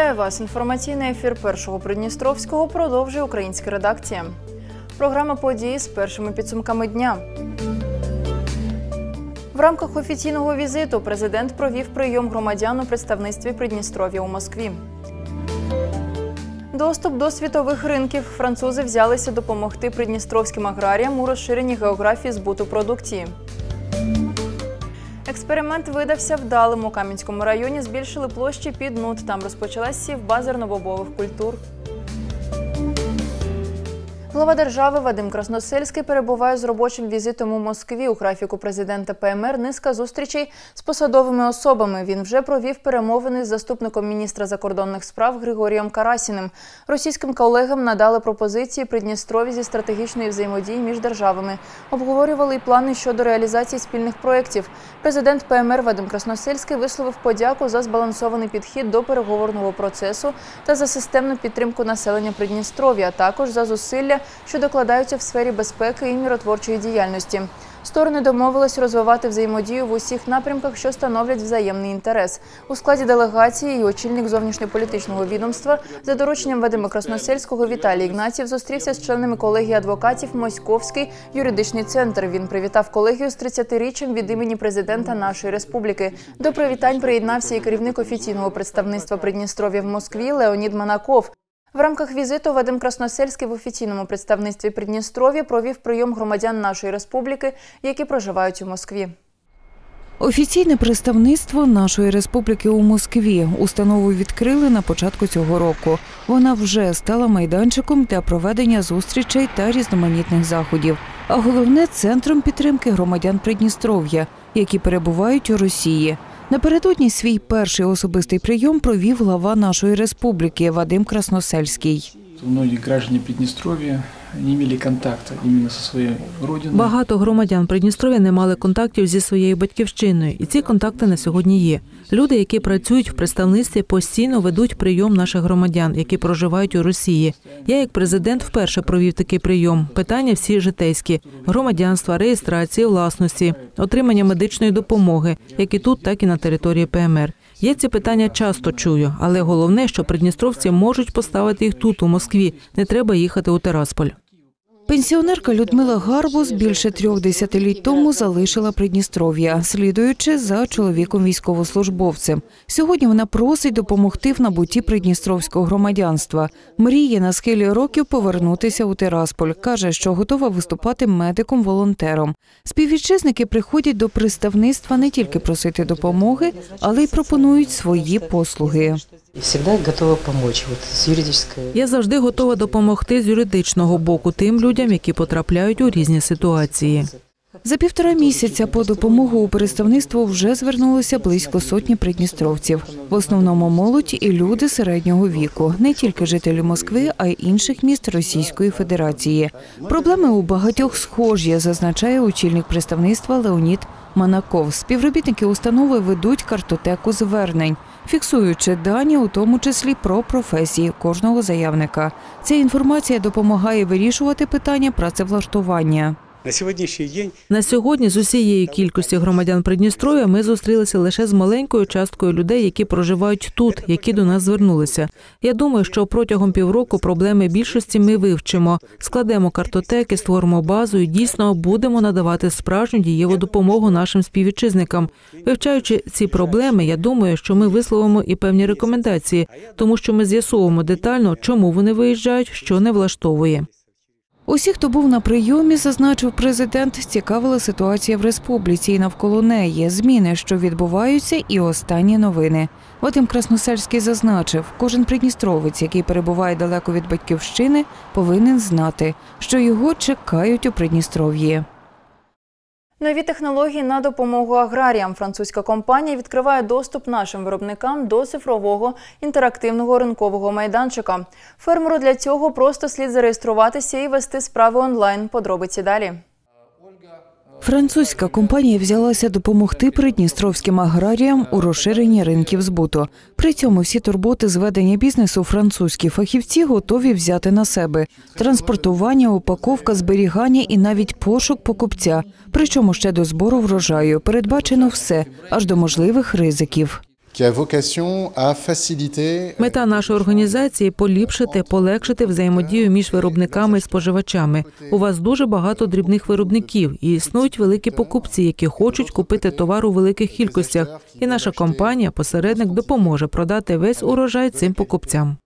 Вітаю вас. Інформаційний ефір першого Придністровського продовжує українська редакція. Програма події з першими підсумками дня. В рамках офіційного візиту президент провів прийом громадян у представництві Придністров'я у Москві. Доступ до світових ринків французи взялися допомогти придністровським аграріям у розширенні географії збуту продукції. Експеримент видався вдалим. У Кам'янському районі збільшили площі під нут. Там розпочалась сів базар новобових культур. Глава держави Вадим Красносельський перебуває з робочим візитом у Москві. У графіку президента ПМР низка зустрічей з посадовими особами. Він вже провів перемовини з заступником міністра закордонних справ Григорієм Карасіним. Російським колегам надали пропозиції Придністрові зі стратегічної взаємодії між державами. Обговорювали й плани щодо реалізації спільних проєктів. Президент ПМР Вадим Красносельський висловив подяку за збалансований підхід до переговорного процесу та за системну підтримку населення Придністров'я, а також за зусилля що докладаються в сфері безпеки і міротворчої діяльності. Сторони домовились розвивати взаємодію в усіх напрямках, що становлять взаємний інтерес. У складі делегації і очільник зовнішньополітичного відомства за дорученням Вадима Красносельського Віталій Ігнатів зустрівся з членами колегії адвокатів Моськовський юридичний центр. Він привітав колегію з 30-річчям від імені президента нашої республіки. До привітань приєднався і керівник офіційного представництва Придністров'я в Москві Леонід Манаков. В рамках візиту Вадим Красносельський в офіційному представництві Придністров'я провів прийом громадян нашої республіки, які проживають у Москві. Офіційне представництво нашої республіки у Москві установу відкрили на початку цього року. Вона вже стала майданчиком для проведення зустрічей та різноманітних заходів. А головне центром підтримки громадян Придністров'я, які перебувають у Росії. Напередодні свій перший особистий прийом провів глава нашої республіки Вадим Красносельський. Многие граждане Приднестровья не имели контакта именно со своей родиной. Багато громадян Придністров'я не мали контактів зі своєю батьківщиною, і ці контакти на сьогодні є. Люди, які працюють в представництві, постійно ведуть прийом наших громадян, які проживають у Росії. Я, як президент, вперше провів такий прийом. Питання всі житейські: громадянства, реєстрації, власності, отримання медичної допомоги, як і тут, так і на території ПМР. Я ці питання часто чую, але головне, що придністровці можуть поставити їх тут, у Москві. Не треба їхати у Терасполь. Пенсіонерка Людмила Гарбус більше трьох десятиліть тому залишила Придністров'я, слідуючи за чоловіком військовослужбовцем. Сьогодні вона просить допомогти в набутті придністровського громадянства. Мріє на схилі років повернутися у Тирасполь. каже, що готова виступати медиком-волонтером. Співвітчизники приходять до представництва не тільки просити допомоги, але й пропонують свої послуги. Я завжди готова допомогти з юридичного боку тим людям, які потрапляють у різні ситуації. За півтора місяця по допомогу у представництво вже звернулося близько сотні придністровців. В основному молодь і люди середнього віку, не тільки жителі Москви, а й інших міст Російської Федерації. Проблеми у багатьох схожі, зазначає очільник представництва Леонід Манаков. Співробітники установи ведуть картотеку звернень, фіксуючи дані, у тому числі про професії кожного заявника. Ця інформація допомагає вирішувати питання працевлаштування. На сьогоднішній день На сьогодні з усієї кількості громадян Придністров'я ми зустрілися лише з маленькою часткою людей, які проживають тут, які до нас звернулися. Я думаю, що протягом півроку проблеми більшості ми вивчимо, складемо картотеки, створимо базу і дійсно будемо надавати справжню дієву допомогу нашим співвітчизникам. Вивчаючи ці проблеми, я думаю, що ми висловимо і певні рекомендації, тому що ми з'ясовуємо детально, чому вони виїжджають, що не влаштовує. Усі, хто був на прийомі, зазначив президент, цікавила ситуація в республіці і навколо неї, зміни, що відбуваються, і останні новини. Вадим Красносельський зазначив, кожен придністровець, який перебуває далеко від батьківщини, повинен знати, що його чекають у Придністров'ї. Нові технології на допомогу аграріям. Французька компанія відкриває доступ нашим виробникам до цифрового інтерактивного ринкового майданчика. Фермеру для цього просто слід зареєструватися і вести справи онлайн. Подробиці далі. Французька компанія взялася допомогти придністровським аграріям у розширенні ринків збуту. При цьому всі турботи зведення бізнесу французькі фахівці готові взяти на себе транспортування, упаковка, зберігання і навіть пошук покупця. Причому ще до збору врожаю передбачено все аж до можливих ризиків. Faciliter Мета нашої організації поліпшити, полегшити взаємодію між виробниками і споживачами. У вас дуже багато дрібних виробників і існують великі покупці, які хочуть купити товар у великих кількостях. І наша компанія, посередник, допоможе продати весь урожай цим покупцям.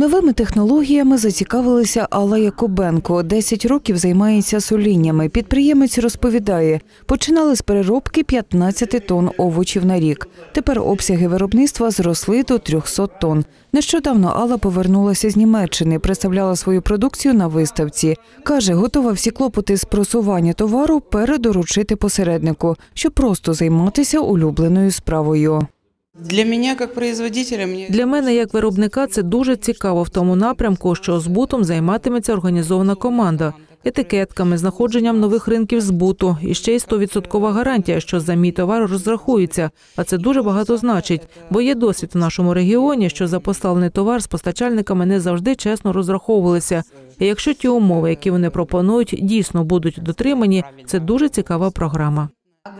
Новими технологіями зацікавилася Алла Якубенко. 10 років займається соліннями. Підприємець розповідає, починали з переробки 15 тонн овочів на рік. Тепер обсяги виробництва зросли до 300 тонн. Нещодавно Алла повернулася з Німеччини, представляла свою продукцію на виставці. Каже, готова всі клопоти з просування товару передоручити посереднику, щоб просто займатися улюбленою справою. Для меня, как производителя, мне Для мене, як виробника, це дуже цікаво в тому напрямку, що збутом займатиметься організована команда. Етикетками, знаходженням нових ринків збуту і ще й 100% гарантія, що за мій товар розрахується. А це дуже багато значить, бо є досвід у нашому регіоні, що за поставлений товар з постачальниками не завжди чесно розраховувалися. І якщо ті умови, які вони пропонують, дійсно будуть дотримані, це дуже цікава програма.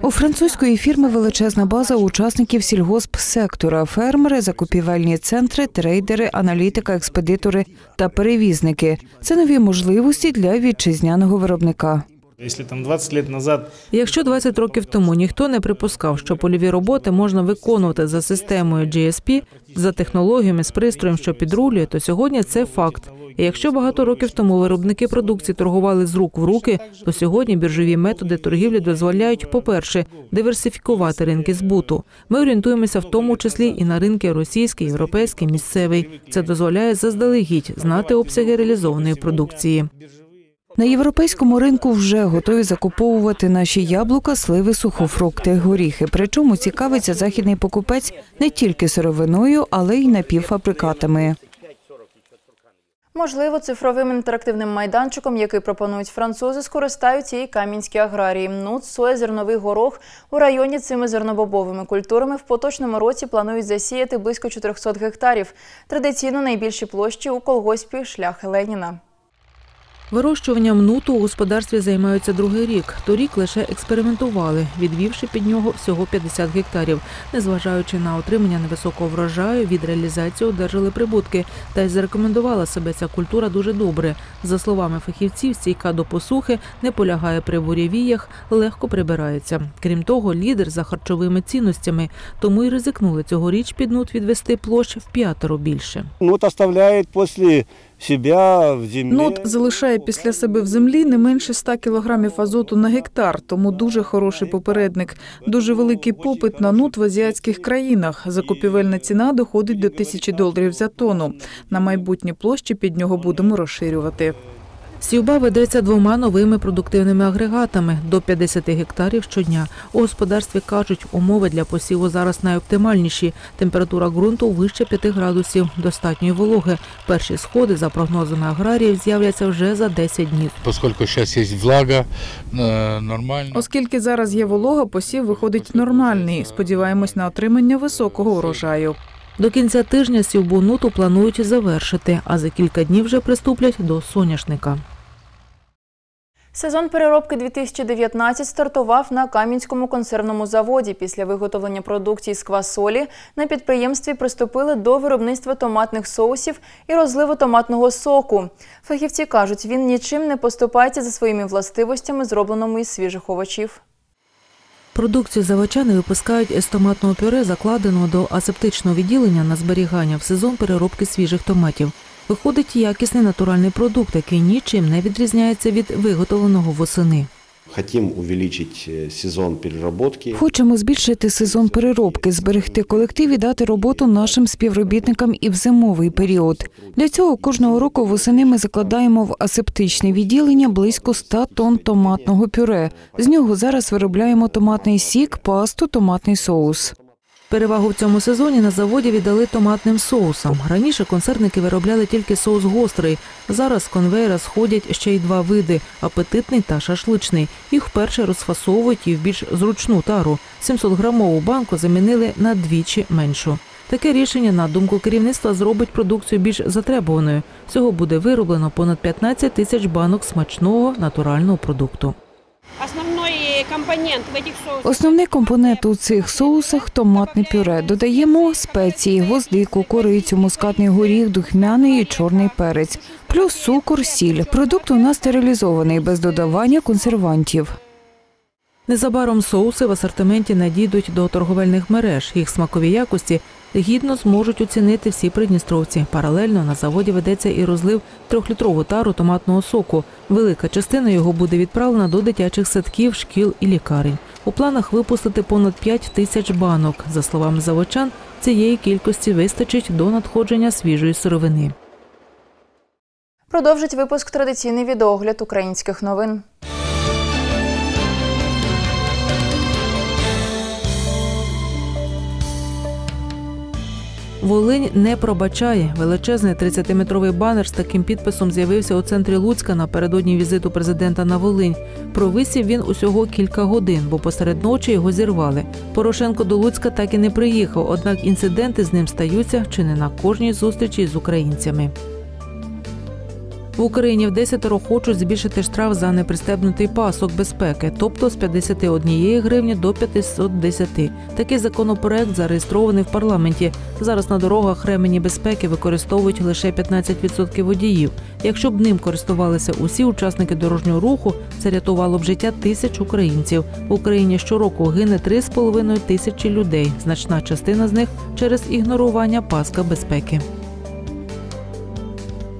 У французької фірми величезна база учасників сільгоспсектора, фермери, закупівельні центри, трейдери, аналітика, експедитори та перевізники. Це нові можливості для вітчизняного виробника. Если там 20 лет назад Якщо 20 років тому ніхто не припускав, що польові роботи можна виконувати за системою GSP, за технологіями з пристроєм, що підрулює, то сьогодні це факт. І якщо багато років тому виробники продукції торгували з рук в руки, то сьогодні біржові методи торгівлі дозволяють, по-перше, диверсифікувати ринки збуту. Ми орієнтуємося в тому числі і на ринки російський, європейський, місцевий. Це дозволяє заздалегідь знати обсяги реалізованої продукції. На європейському ринку вже готові закуповувати наші яблука, сливи, сухофрукти, горіхи. Причому цікавиться західний покупець не тільки сировиною, але й напівфабрикатами. Можливо, цифровим інтерактивним майданчиком, який пропонують французи, скористаються і кам'янські аграрії. Нут, соя, зерновий горох у районі цими зернобобовими культурами в поточному році планують засіяти близько 400 гектарів. Традиційно найбільші площі у колгоспі шлях Леніна. Вирощуванням нуту у господарстві займаються другий рік. Торік лише експериментували, відвівши під нього всього 50 гектарів. Незважаючи на отримання невисокого врожаю, від реалізації одержали прибутки. Та й зарекомендувала себе ця культура дуже добре. За словами фахівців, стійка до посухи не полягає при бурєвіях, легко прибирається. Крім того, лідер за харчовими цінностями, тому й ризикнули цьогоріч під нут відвести площ в п'ятеро більше. Нут оставляет после себя в землі. Нот залишає після себе в землі не менше 100 кілограмів азоту на гектар, тому дуже хороший попередник. Дуже великий попит на нут в азіатських країнах. Закупівельна ціна доходить до тисячі доларів за тонну. На майбутні площі під нього будемо розширювати. Сівба ведеться двома новими продуктивними агрегатами до 50 гектарів щодня. У господарстві кажуть, умови для посіву зараз найоптимальніші. Температура ґрунту вище 5 градусів, достатньої вологи. Перші сходи, за прогнозами аграріїв, з'являться вже за 10 днів. поскольку сейчас есть влага, э, нормально. Оскільки зараз є волога, посів виходить нормальний. Сподіваємось на отримання високого урожаю. До кінця тижня сівбу нуту планують завершити, а за кілька днів вже приступлять до соняшника. Сезон переробки 2019 стартував на Кам'янському консервному заводі. Після виготовлення продукції з квасолі на підприємстві приступили до виробництва томатних соусів і розливу томатного соку. Фахівці кажуть, він нічим не поступається за своїми властивостями, зробленому із свіжих овочів. Продукцію заводчани випускають із томатного пюре, закладеного до асептичного відділення на зберігання в сезон переробки свіжих томатів. Виходить якісний натуральний продукт, який нічим не відрізняється від виготовленого восени. Хотим увеличить э, сезон переработки. Хочемо збільшити сезон переробки, зберегти колектив і дати роботу нашим співробітникам і в зимовий період. Для цього кожного року восени ми закладаємо в асептичне відділення близько 100 тонн томатного пюре. З нього зараз виробляємо томатний сік, пасту, томатний соус. Перевагу в цьому сезоні на заводі віддали томатним соусам. Раніше концерники виробляли тільки соус гострий. Зараз з конвейера сходять ще й два види апетитний та шашличний. Їх вперше розфасовують і в більш зручну тару. 700-грамову банку замінили на двічі меншу. Таке рішення, на думку керівництва, зробить продукцію більш затребуваною. Всього буде вироблено понад 15 тисяч банок смачного натурального продукту. Компонент в этих соусах. Основний компонент у цих соусах томатне пюре. Додаємо спеції, гвоздику, корицю, мускатний горіх, духмяний і чорний перець, плюс цукор, сіль. Продукт у нас стерилізований без додавання консервантів. Незабаром соуси в асортименті надійдуть до торговельних мереж. Їх смакові якості гідно зможуть оцінити всі придністровці. Паралельно на заводі ведеться і розлив трьохлітрову тару томатного соку. Велика частина його буде відправлена до дитячих садків, шкіл і лікарень. У планах випустити понад 5 тисяч банок. За словами заводчан, цієї кількості вистачить до надходження свіжої сировини. Продовжить випуск традиційний відеогляд українських новин. Волинь не пробачає. Величезний 30-метровий банер з таким підписом з'явився у центрі Луцька напередодні візиту президента на Волинь. Провисів він усього кілька годин, бо посеред ночі його зірвали. Порошенко до Луцька так і не приїхав, однак інциденти з ним стаються чи не на кожній зустрічі з українцями. В Україні в десятеро хочуть збільшити штраф за непристебнутий пасок безпеки, тобто з 51 гривні до 510. Такий законопроект зареєстрований в парламенті. Зараз на дорогах ремені безпеки використовують лише 15% водіїв. Якщо б ним користувалися усі учасники дорожнього руху, це рятувало б життя тисяч українців. В Україні щороку гине 3,5 тисячі людей. Значна частина з них через ігнорування паска безпеки.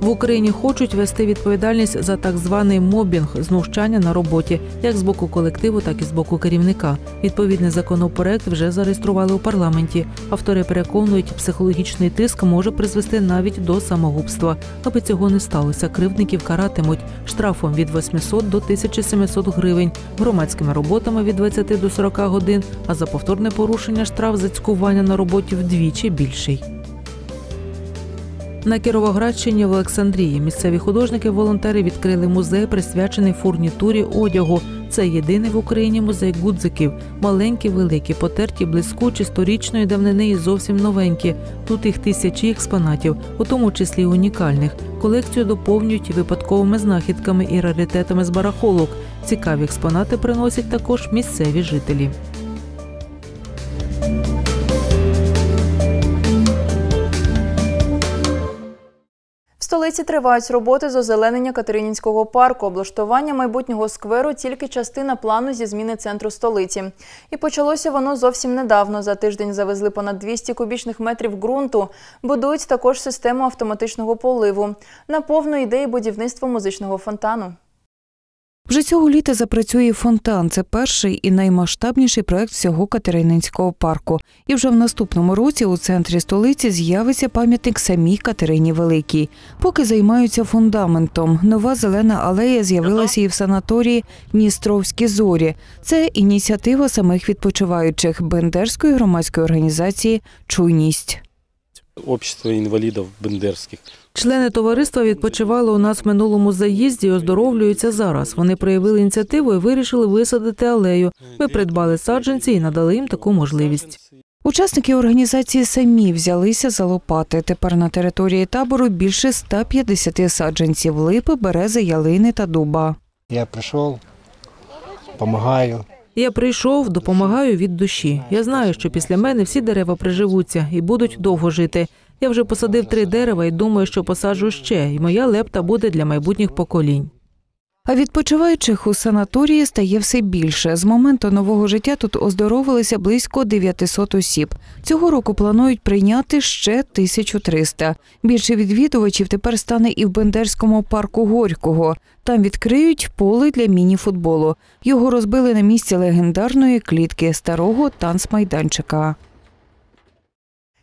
В Україні хочуть вести відповідальність за так званий мобінг знущання на роботі, як з боку колективу, так і з боку керівника. Відповідний законопроект вже зареєстрували у парламенті. Автори переконують, психологічний тиск може призвести навіть до самогубства. Аби цього не сталося, кривдників каратимуть штрафом від 800 до 1700 гривень, громадськими роботами від 20 до 40 годин. А за повторне порушення штраф за цькування на роботі вдвічі більший. На Кіровоградщині в Олександрії місцеві художники-волонтери відкрили музей, присвячений фурнітурі одягу. Це єдиний в Україні музей гудзиків. Маленькі, великі, потерті, блискучі, сторічної давнини і зовсім новенькі. Тут їх тисячі експонатів, у тому числі унікальних. Колекцію доповнюють випадковими знахідками і раритетами з барахолок. Цікаві експонати приносять також місцеві жителі. Столиці тривають роботи з озеленення Катеринінського парку. Облаштування майбутнього скверу тільки частина плану зі зміни центру столиці. І почалося воно зовсім недавно. За тиждень завезли понад 200 кубічних метрів ґрунту. Будують також систему автоматичного поливу. На повну ідеї будівництва музичного фонтану. Вже цього літа запрацює фонтан. Це перший і наймасштабніший проект всього Катерининського парку. І вже в наступному році у центрі столиці з'явиться пам'ятник самій Катерині Великій. Поки займаються фундаментом. Нова зелена алея з'явилася і в санаторії Дністровські зорі. Це ініціатива самих відпочиваючих Бендерської громадської організації Чуйність. Общество інвалідів бендерських. Члени товариства відпочивали у нас в минулому заїзді і оздоровлюються зараз. Вони проявили ініціативу і вирішили висадити алею. Ми придбали саджанці і надали їм таку можливість. Учасники організації самі взялися за лопати. Тепер на території табору більше 150 саджанців липи, берези, ялини та дуба. Я прийшов, допомагаю. Я прийшов, допомагаю від душі. Я знаю, що після мене всі дерева приживуться і будуть довго жити. Я вже посадив три дерева і думаю, що посаджу ще, і моя лепта буде для майбутніх поколінь. А відпочиваючих у санаторії стає все більше. З моменту нового життя тут оздоровилися близько 900 осіб. Цього року планують прийняти ще 1300. Більше відвідувачів тепер стане і в Бендерському парку Горького. Там відкриють поле для міні-футболу. Його розбили на місці легендарної клітки старого танцмайданчика.